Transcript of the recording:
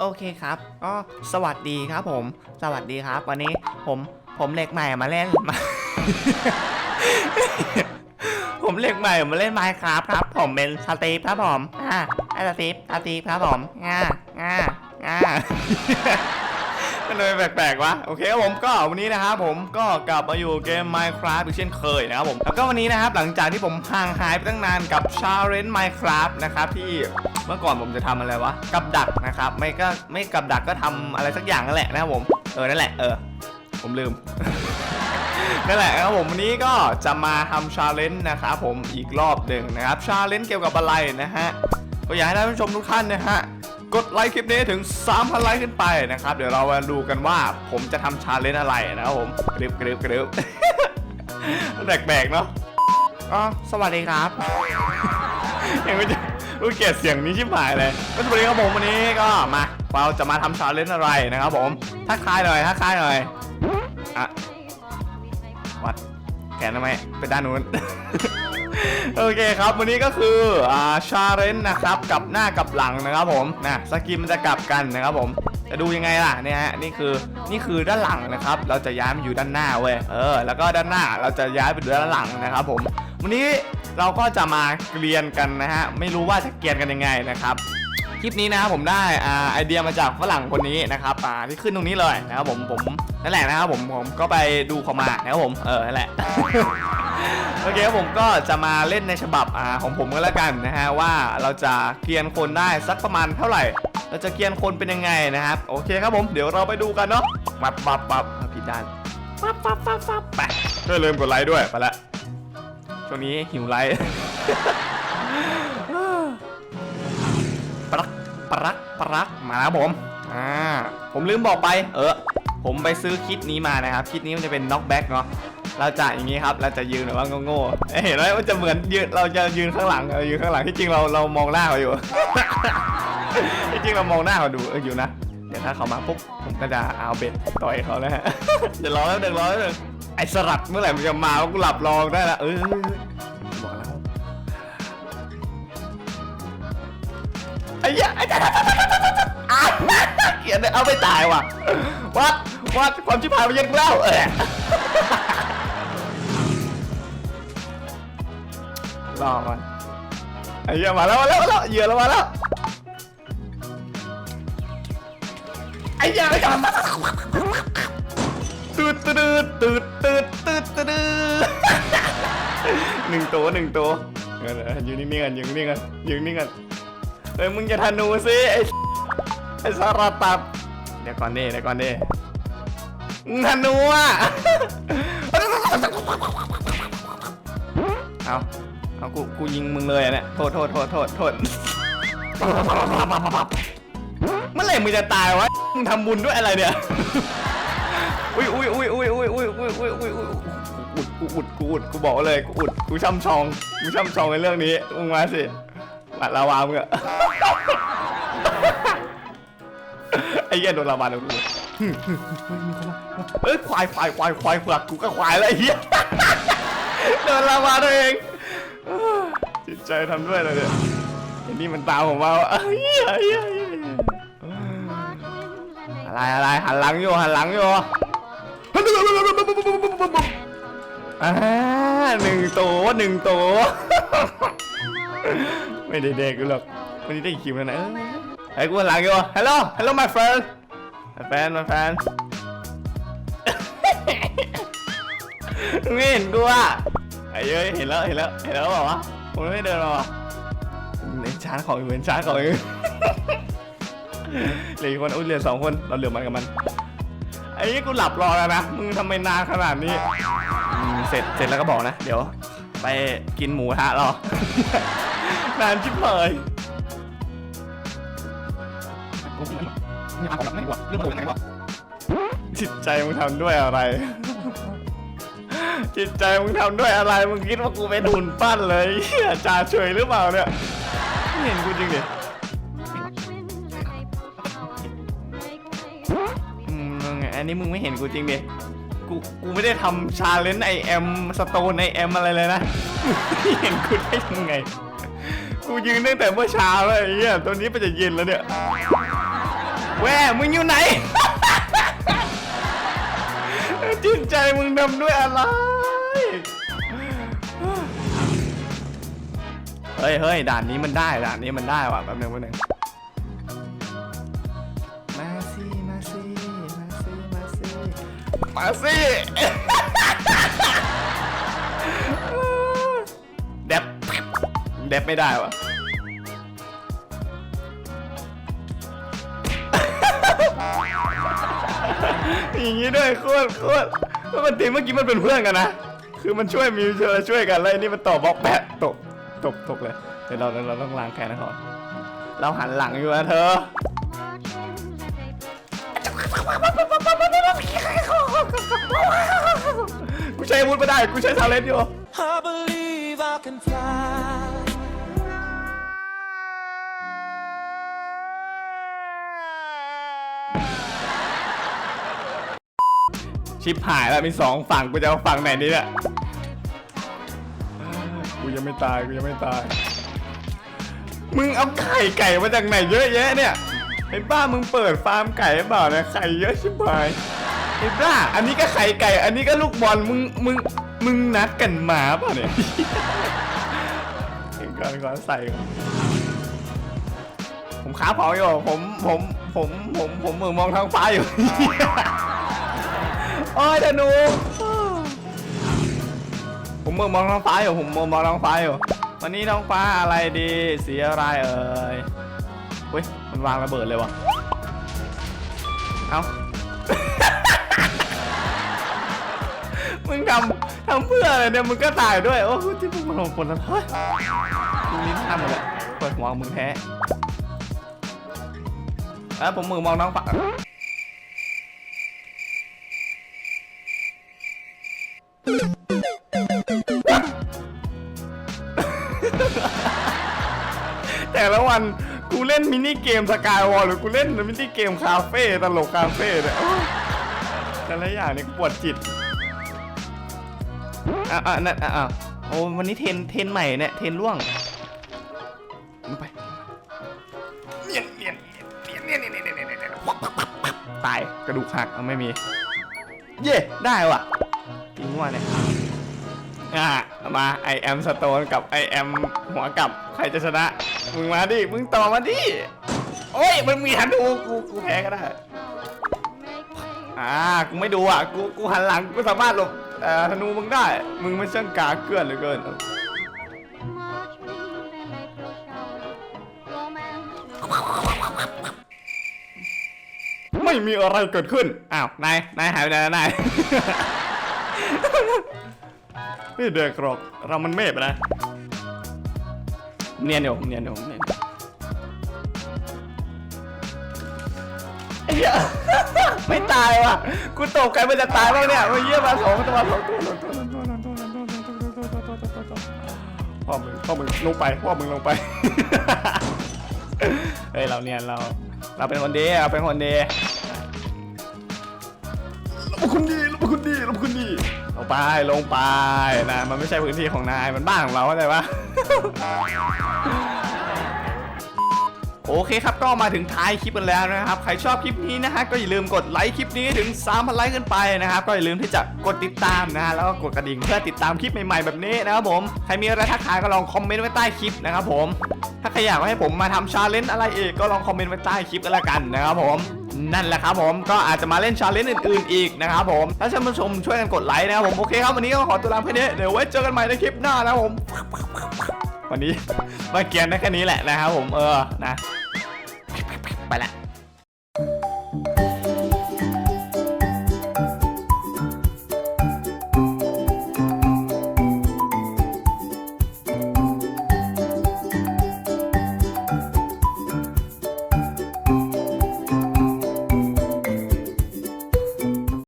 โอเคครับ ก็สวัสดีครับผม สวัสดีครับ วันนี้ผมผมเหล็กใหม่มาเล่นมา ผมเหล็กใหม่มาเล่นไมค์ครับครับ ผมเป็นสตีฟครับผมอ่าสตีฟสตีฟครับผมง่าง่าง่า มันเลยแปลกๆวะโอเคครับผมก็วันนี้นะครับผมก็กลับมาอยู่เกม Minecraft อีกเช่นเคยนะครับผมแล้วก็วันนี้นะครับหลังจากที่ผมห่างหายไปตั้งนานกับ Challenge Minecraft นะครับที่เมื่อก่อนผมจะทำอะไรวะกับดักนะครับไม่ก็ไม่กับดักก็ทำอะไรสักอย่างนั่นแหละนะครับผมเออนั่นแหละเออผมลืมนั่นแหละครับผมวันนี้ก็จะมาทำชาเลนจ์นะครับผมอีกรอบหนึ่งนะครับชาเลนจ์เกี่ยวกับอะไรนะฮะก็อยากให้ท่านผู้ชมทุกท่านนะฮะ กดไลค์คลิปนี้ถึง 3,000 ไลค์ขึ้นไปนะครับ เดี๋ยวเรามาดูกันว่าผมจะทำชาเลนจ์อะไรนะครับผมกรึบกรึบกรึบแปลกๆเนาะอ๋อสวัสดีครับยังไม่จะรู้เกลียดเสียงนี้ชิบหายเลยก็สวัสดีครับผมวันนี้ก็มาเราจะมาทำชาเลนจ์อะไรนะครับผมทักทายหน่อยทักทายหน่อยอะวัดแขนทำไมไปด้านนู้น โอเคครับ วันนี้ก็คืออ่าชาเลนนะครับกับหน้ากับหลังนะครับผมนะสกินมันจะกลับกันนะครับผมจะดูยังไงล่ะเนี่ยฮะนี่คือนี่คือด้านหลังนะครับ เราจะย้ายมาอยู่ด้านหน้าเว้ยเออแล้วก็ด้านหน้าเราจะย้ายไปอยู่ด้านหลังนะครับผม วันนี้เราก็จะมาเกลียนกันนะฮะไม่รู้ว่าจะเกลียนกันยังไงนะครับ คลิปนี้นะครับผมได้อ่าไอเดียมาจากฝรั่งคนนี้นะครับอ่าที่ขึ้นตรงนี้เลยนะครับผมผมนั่นแหละนะครับผมผมก็ไปดูเขามานะครับผมเออนั่นแหละ โอเคครับผมก็จะมาเล่นในฉบับอ่าของผมก็แล้วกันนะฮะว่าเราจะเกรียนคนได้สักประมาณเท่าไหร่ เราจะเกรียนคนเป็นยังไงนะครับ โอเคครับผมเดี๋ยวเราไปดูกันเนาะปับปับปับผิดด้านปับปับปับปับไปช่วยลืมกดไลค์ด้วยไปละช่วงนี้หิวไลค์ ปรักปรักมาแล้วผมอ่าผมลืมบอกไปเออผมไปซื้อคิดนี้มานะครับคิดนี้มันจะเป็นน็อกแบ็กเนาะเราจะอย่างนี้ครับ เราจะยืนแบบว่าโง่ๆเห็นไหมมันจะเหมือนยืนเราจะยืนข้างหลังเออยืนข้างหลังที่จริงเราเรามองหน้าเขาอยู่ที่จริงเรามองหน้าเขาดูเอออยู่นะเดี๋ยวถ้าเขามาปุ๊บผมก็จะเอาเบ็ดต่อยเขานะฮะเดี๋ยวรอแล้วเดี๋ยวรอแล้วไอ้สลัดเมื่อไหร่มันจะมาว่ากูหลับรองได้ละเออ ไอ้เหี้ยไอ้เหี้ยอะเขียนเลยเอาไม่ตายว่ะวัดวัดความชิบหายมันยังเล่าเออรอก่อนไอ้เหี้ยมาแล้วมาแล้วมาแล้วเหยื่อแล้วมาแล้วไอ้เหี้ยไอ้เหี้ยตืดตืดตืดตืดตืดตืดหนึ่งตัวหนึ่งตัวเดี๋ยวๆยืนนิ่งๆกันยืนนิ่งๆกันยืนนิ่งๆกัน เอ้ยมึงจะธนูสิไอ้ไอ้สารตัดเดี๋ยวก่อนดิเดี๋ยวก่อนดิมึงธนูอะเอาเอากูกูยิงมึงเลยอะเนี่ยโทษโทษโทษโทษโทษเมื่อไหร่มึงจะตายวะมึงทำบุญด้วยอะไรเนี่ยอุ้ยอุ้ยอุ้ยอุ้ยอุ้ยอุ้ยอุ้ยอุ้ยอุ้ยอุ้ยอุดกูอุดกูอุดกูบอกเลยกูอุดกูช่ำชองกูช่ำชองในเรื่องนี้มึงมาสิ หมัดลาวามึงอะไอ้เหี้ยโดนลาวาโดนกูเอ้ยควายควายควายควายเผือกกูก็ควายแล้วไอ้เหี้ยโดนลาวาตัวเองจิตใจทำด้วยเลยเนี่ยไอ้นี่มันตามผมมาว่าเอ้ยเหี้ยเหี้ยเหี้ยอะไรอะไรหันหลังอยู่หันหลังอยู่อ่าหนึ่งตัวหนึ่งตัว ไม่ได้เด็กกูหรอกวันนี้ได้คิวแล้วนะเออไอ้กูหันหลังอยู่ hello hello my friend my friend my friend ไม่เห็นกูอะไอ้เย้ยเห็นแล้วเห็นแล้วเห็นแล้วบอกว่าวะผมไม่เดินมาวะเหมือนชาร์จของเหมือนชาร์จของเหลืออีกคนอุ้ยเหลือสองคนเราเหลือมันกับมันไอ้นี่กูหลับรอแล้วนะมึงทำไมนานขนาดนี้อืมเสร็จเสร็จแล้วก็บอกนะ เดี๋ยว ไปกินหมูกระทะรอ นานชิบหายจิตใจมึงทำด้วยอะไร จิตใจมึงทำด้วยอะไร มึงคิดว่ากูเป็นหุ่นปั้นเลยเหี้ยจ่าเฉยหรือเปล่าเนี่ยไม่เห็นกูจริงดิอืมมึงอันนี้มึงไม่เห็นกูจริงดิกูกูไม่ได้ทำชาเลนจ์ไอเอ็มสโตนไอเอ็มอะไรเลยนะ เห็นกูได้ยังไง กูยืนตั้งแต่เมื่อเช้าเลยไอ้เหี้ยตัวนี้ไปจะเย็นแล้วเนี่ยแหวมึงอยู่ไหน จิตใจมึงทำด้วยอะไร เฮ้ยเฮ้ยด่านนี้มันได้ด่านนี้มันได้ว่ะแป๊บนึงแป๊บนึงมาสิมาสิมาสิมาสิมาสิ เด็บไม่ได้วะอย่างนี้ด้วยโคตรโคตรแล้วมันทีเมื่อกี้มันเป็นเพื่อนกันนะ คือมันช่วยมีเชอร์ช่วยกันแล้วไอ้นี่มันตบบล็อกแปะตกตกตกเลย เดี๋ยวเราเราต้องล้างแค้นนะก่อนเราหันหลังอยู่นะเธอ กูใช้อาวุธไม่ได้ กูใช้ทาเลนต์อยู่ I believe I can fly. ชิปหายแล้วมีสองฝั่งกูจะเอาฝั่งไหนดีเนี่ยกูยังไม่ตายกูยังไม่ตาย มึงเอาไข่ไก่มาจากไหนเยอะแยะเนี่ยไอ้บ้ามึงเปิดฟาร์มไก่หรือเปล่าเนี่ยไข่เยอะชิบหายไอ้บ้า อันนี้ก็ไข่ไก่ อันนี้ก็ลูกบอลมึงมึงมึงนัดกันมาเปล่าเนี่ยเองก่อนก่อนใส่ก่อนผมขาเผาอยู่ผมผมผมผมผมมือมองท้องฟ้าอยู่โอ้ยธนูผมมือมองท้องฟ้าอยู่ผมมือมองท้องฟ้าอยู่วันนี้ท้องฟ้าอะไรดีสีอะไรเอ่ยเฮ้ยมันวางระเบิดเลยวะเอามึงทำทำเพื่ออะไรเนี่ยมึงก็ตายด้วยโอ้ที่มึงมันของคนละเฮ้ยมึงลิ้นทำหมดเลยเปิดหัวมึงแท้เออผมมือมองท้องฟ้า แต่ละวันกูเล่นมินิเกมสกายวอลหรือกูเล่นมินิเกมคาเฟ่ตลกคาเฟ่เนี่ยโอ้ยแต่ละอย่างนี่กูปวดจิตอะอะนั่นอะอะโอ้วันนี้เทรนเทรนใหม่เนี่ยเทรนร่วงมึงไปเนียนเนียนเนียนเนียนเนียนเนียนเนียนเนียนเนียนเนียนตายกระดูกหักเอาไม่มี เย่ได้ว่ะ จริงว่าเนี่ยอะมาไอแอมสโตนกับไอแอมหัวกลับใครจะชนะ มึงมาดิ มึงต่อมาดิ โอ้ย มันมีหันดูกู กูแพ้ก็ได้ อ่า กูไม่ดูอะ กู กูหันหลัง กูสามารถหลบเอ่อธนูมึงได้ มึงมันช่างกาเกลื่อนเหลือเกิน ไม่มีอะไรเกิดขึ้น อ้าว นาย นายหายไปไหนนาย นี่เดือกรอกเรามันเมฆนะเนียนเดี๋ยวมเนียนเดี๋ยวมเนียนไม่ตายว่ะ กูตกใครมันจะตายบ้างเนี่ยมันเยี่ยมมาสองตัวสองตัวสองตัวสองตัวสองตัวสองตัวพ่อมึงพ่อมึงลงไปพ่อมึงลงไป เฮ้ยเราเนี่ยเรา เราเป็นคนดีเราเป็นคนดีเราเป็นคนดีเราเป็นคนดีเราเป็นคนดี ลงไปลงไปนะมันไม่ใช่พื้นที่ของนายมันบ้านของเราเข้าใจปะโอเคครับก็มาถึงท้ายคลิปกันแล้วนะครับ ใครชอบคลิปนี้นะฮะก็อย่าลืมกดไลค์คลิปนี้ถึง 3,000 ไลค์ขึ้นไปนะครับ ก็อย่าลืมที่จะกดติดตามนะฮะแล้วก็กดกระดิ่งเพื่อติดตามคลิปใหม่ๆแบบนี้นะครับผมใครมีอะไรทักทายก็ลองคอมเมนต์ไว้ใต้คลิปนะครับผมถ้าใครอยากให้ผมมาทำชาเลนจ์อะไรอีกก็ลองคอมเมนต์ไว้ใต้คลิปกันละกันนะครับผม นั่นแหละครับผมก็อาจจะมาเล่นชาเลนจ์อื่นๆอีกนะครับผมถ้าท่านผู้ชมช่วยกันกดไลค์นะครับผมโอเคครับวันนี้ก็ขอตัวลาไปนี้เดี๋ยวไว้เจอกันใหม่ในคลิปหน้านะครับผมวันนี้มาเกียนได้แค่นี้แหละนะครับผมเออนะไปละ